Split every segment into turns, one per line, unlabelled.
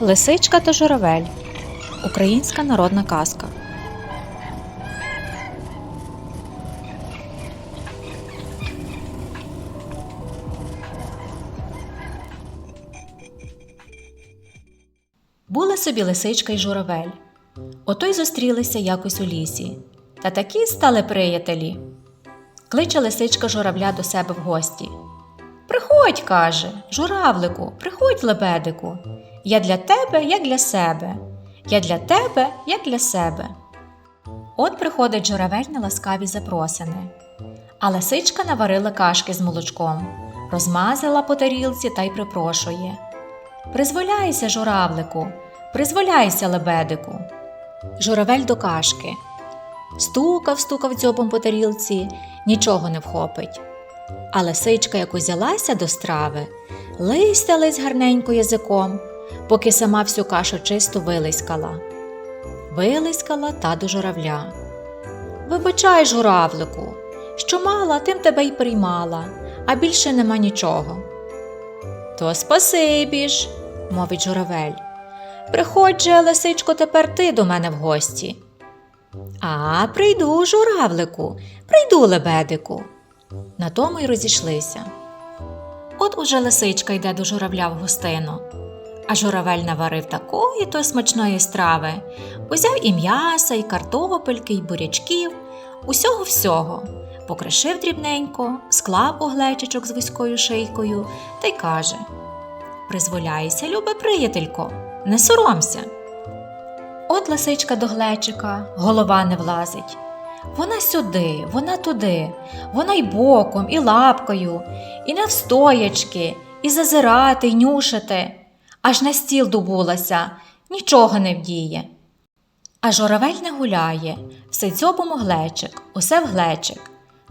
Лисичка та журавель. Українська народна казка. Були собі лисичка й журавель. Ото й зустрілися якось у лісі. Та такі стали приятелі. Кличе лисичка журавля до себе в гості. Приходь, каже, журавлику, приходь, лебедику. Я для тебе, як для себе. Я для тебе, як для себе. От приходить журавель на ласкаві запросини. А лисичка наварила кашки з молочком, розмазала по тарілці та й припрошує. Призволяйся, журавлику, призволяйся, лебедику. Журавель до кашки. Стукав, стукав дзьобом по тарілці, нічого не вхопить. А лисичка, як узялася до страви, листялись гарненько язиком, поки сама всю кашу чисто вилискала. Вилискала та до журавля. Вибачай, журавлику, що мала, тим тебе й приймала, а більше нема нічого. То спасибі ж, мовить журавель. Приходь же, лисичко, тепер ти до мене в гості. А, прийду, журавлику, прийду, лебедику. На тому й розійшлися. От уже лисичка йде до журавля в гостину. А журавель наварив такої то смачної страви. Узяв і м'яса, і картопельки, і бурячків, усього всього. Покришив дрібненько, склав у глечичок з вузькою шийкою та й каже: Призволяйся, любе приятелько, не соромся. От лисичка до глечика, голова не влазить. Вона сюди, вона туди, вона й боком, і лапкою, і навстоячки, і зазирати, й нюшати. Аж на стіл добулася, нічого не вдіє. А журавель не гуляє, все дзьобом глечик, усе в глечик.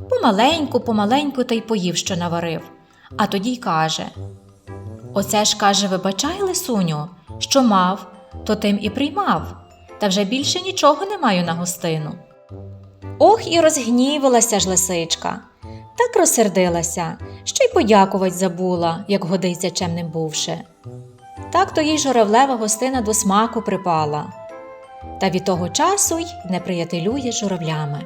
Помаленьку, помаленьку та й поїв, що наварив. А тоді й каже: Оце ж каже, вибачай, лисуню, що мав, то тим і приймав, та вже більше нічого не маю на гостину. Ох, і розгнівилася ж лисичка. Так розсердилася, що й подякувати забула, як годиться чемним бувши. Так то їй журавлева гостина до смаку припала. Та від того часу й не приятелює журавлями.